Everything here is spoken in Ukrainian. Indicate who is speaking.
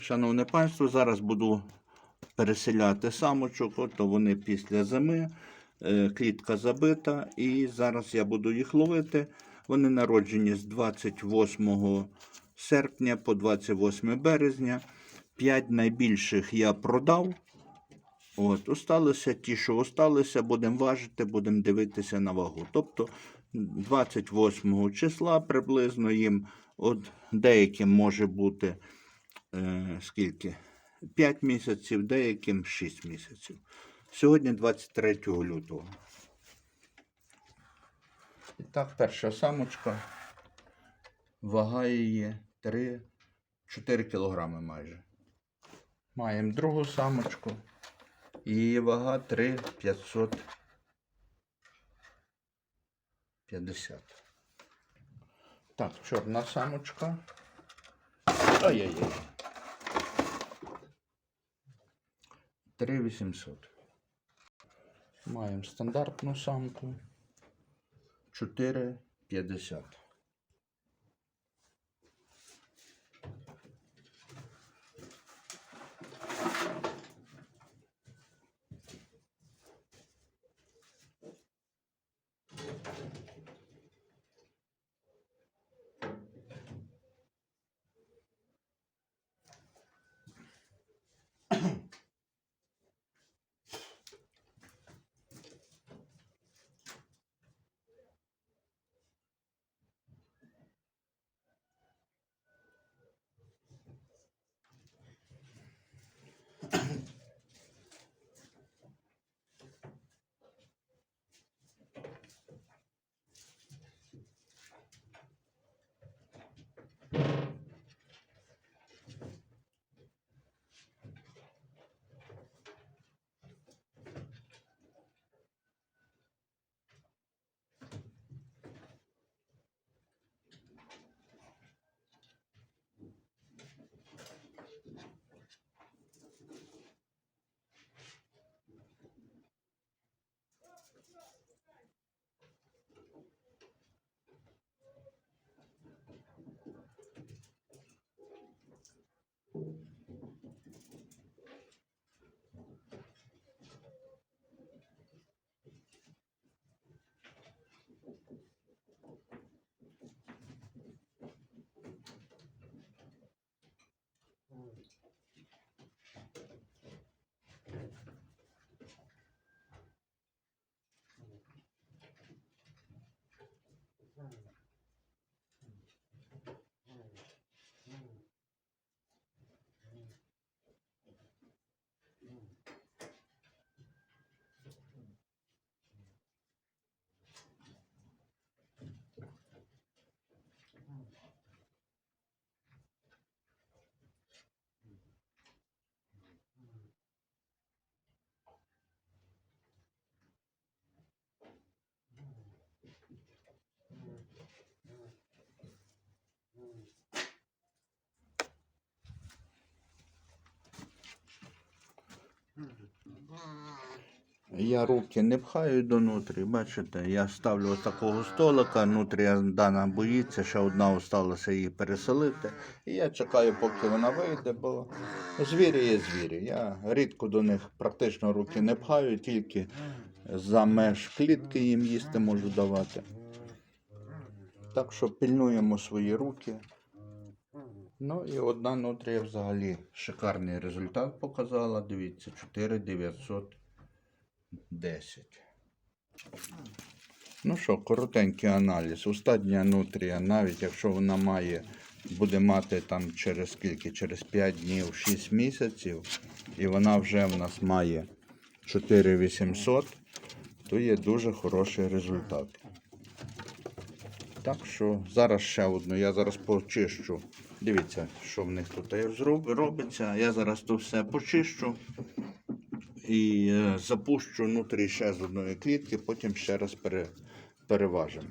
Speaker 1: Шановне панство, зараз буду переселяти самочок, от то вони після зими, е, клітка забита, і зараз я буду їх ловити. Вони народжені з 28 серпня по 28 березня. П'ять найбільших я продав. От, осталися ті, що осталися, будемо важити, будемо дивитися на вагу. Тобто 28 числа приблизно їм, от деяким може бути е, скільки? 5 місяців, деяким 6 місяців. Сьогодні 23 лютого. І так, перша самочка. Вага її 3, 4 кілограми майже. Маємо другу самочку. Її вага 3 550. Так, чорна самочка. Ай-яй-яй. 3 800. Маємо стандартну самку. 4 Thank you. Я руки не пхаю донутрі, бачите, я ставлю ось такого столика, нутрія дана боїться, ще одна осталася її переселити. І я чекаю, поки вона вийде, бо звірі є звірі. Я рідко до них практично руки не пхаю, тільки за меж клітки їм їсти можу давати. Так що пильнуємо свої руки. Ну і одна нутрія взагалі шикарний результат показала. Дивіться, 4910. Ну що, коротенький аналіз. Остання нутрія, навіть якщо вона має, буде мати там через скільки, через 5 днів, 6 місяців, і вона вже в нас має 4800, то є дуже хороший результат. Так що зараз ще одну. Я зараз почищу. Дивіться, що в них тут робиться. Я зараз то все почищу і е, запущу внутрі ще з одної клітки, потім ще раз пере, переважимо.